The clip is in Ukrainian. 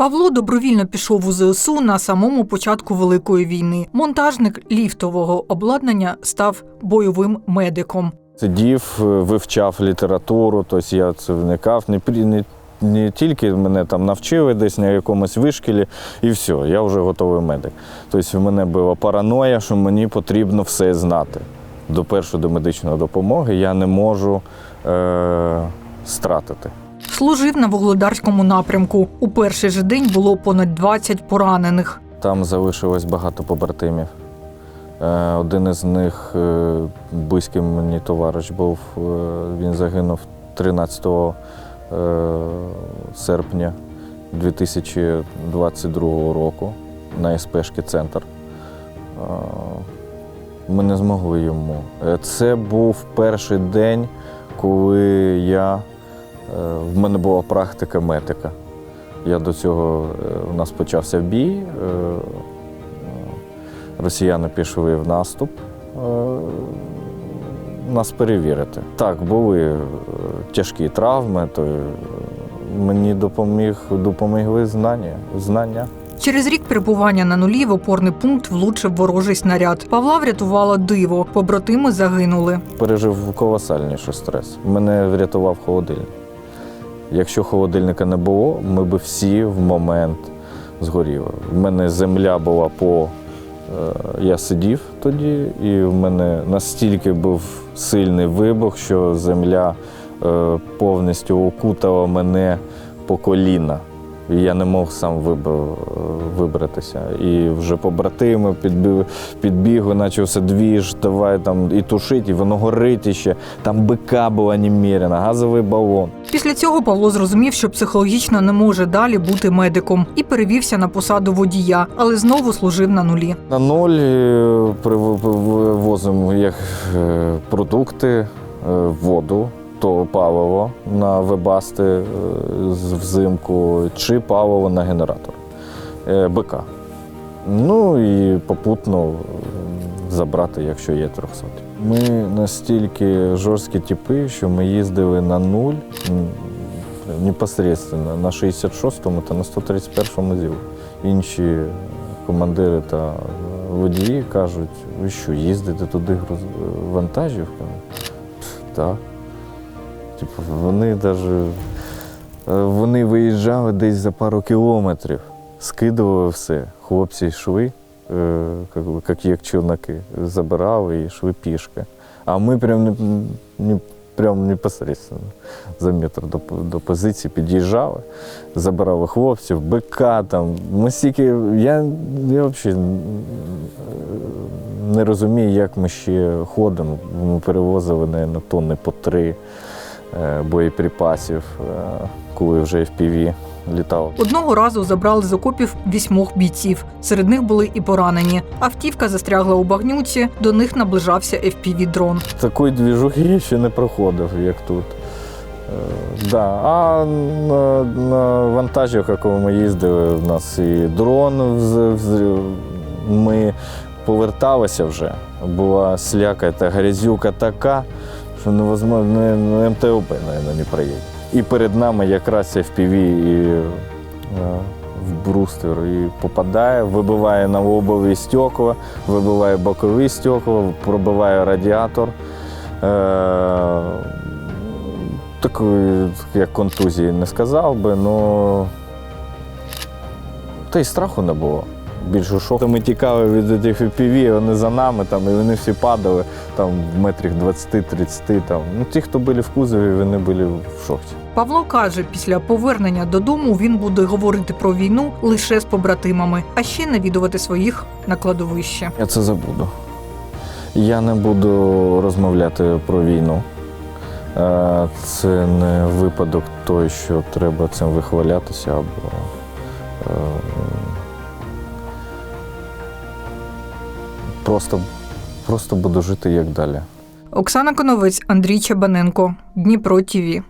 Павло добровільно пішов у ЗСУ на самому початку Великої війни. Монтажник ліфтового обладнання став бойовим медиком. Сидів, е, вивчав літературу, тобто я це вникав. Не, не, не тільки мене там навчили десь на якомусь вишкілі, і все, я вже готовий медик. Тобто в мене була параноя, що мені потрібно все знати. До першої до медичної допомоги я не можу е, стратити. Служив на вугледарському напрямку. У перший же день було понад 20 поранених. Там залишилось багато побратимів. Е, Один із них е, близький мені товариш був. е, Він загинув 13 е, серпня 2022 року на СПшки центр. Ми не змогли йому. Це був перший день, коли я, в мене була практика медика. Я до цього е, у нас почався бій. е, е, Росіяни пішли в наступ. е, Нас перевірити. Так, були е, тяжкі травми, то е, мені допоміг, допомогли знання. знання. Через рік перебування на нулі в опорний пункт влучив ворожий снаряд. Павла врятувало диво. Побратими загинули. Пережив колосальніший стрес. Мене врятував холодильник. Якщо холодильника не було, ми б всі в момент згоріли. В мене земля була по. е, Я сидів тоді, і в мене настільки був сильний вибух, що земля е, повністю окутала мене по коліна. Я не мог сам вибр- вибратися. І вже побратими підбігли, підбігли, почався двіж, давай там і тушить, і воно горить іще. Там бика була немерена, газовий балон. Після цього Павло зрозумів, що психологічно не може далі бути медиком і перевівся на посаду водія, але знову служив на нулі. На ноль е, привозимо як е, продукти, е, воду, то паливо на вебасти е, взимку, чи паливо на генератор е, БК. Ну і попутно е, забрати, якщо є 300. Ми настільки жорсткі типи, що ми їздили на нуль м, непосередньо на 66-му та на 131-му ЗІЛ. Інші командири та водії кажуть, ви що, їздите туди вантажівками? Так. Типу, вони навіть вони виїжджали десь за пару кілометрів, скидували все. Хлопці йшли, е, як, як, челноки, забирали і йшли пішки. А ми прям, не, прям непосередньо за метр до, до позиції під'їжджали, забирали хлопців, бика там. Ми стільки, я, я взагалі не розумію, як ми ще ходимо. Ми перевозили на тонни по три е, боєприпасів, е, коли вже FPV літав. Одного разу забрали з окопів вісьмох бійців. Серед них були і поранені. Автівка застрягла у багнюці, до них наближався FPV-дрон. Такої двіжухи я ще не проходив, як тут. Е, Да. А на, на вантажівках, коли ми їздили, в нас і дрон ми поверталися вже. Була сляка та грязюка така, що невозможно, не, не МТОП, мабуть, не проїде. І перед нами якраз FPV і е, в бруствер і попадає, вибиває на лобові стекла, вибиває бокові стекла, пробиває радіатор. Е, такої, як контузії, не сказав би, але та й страху не було. Більше шоку. Ми тікали від тих FPV, вони за нами, там, і вони всі падали там, в метрах 20-30. Там. Ну, ті, хто були в кузові, вони були в шоці. Павло каже, після повернення додому він буде говорити про війну лише з побратимами, а ще навідувати своїх на кладовище. Я це забуду. Я не буду розмовляти про війну. Е, Це не випадок той, що треба цим вихвалятися або. Просто, просто буду жити як далі. Оксана Коновець, Андрій Чабаненко, Дніпро ТІВІ.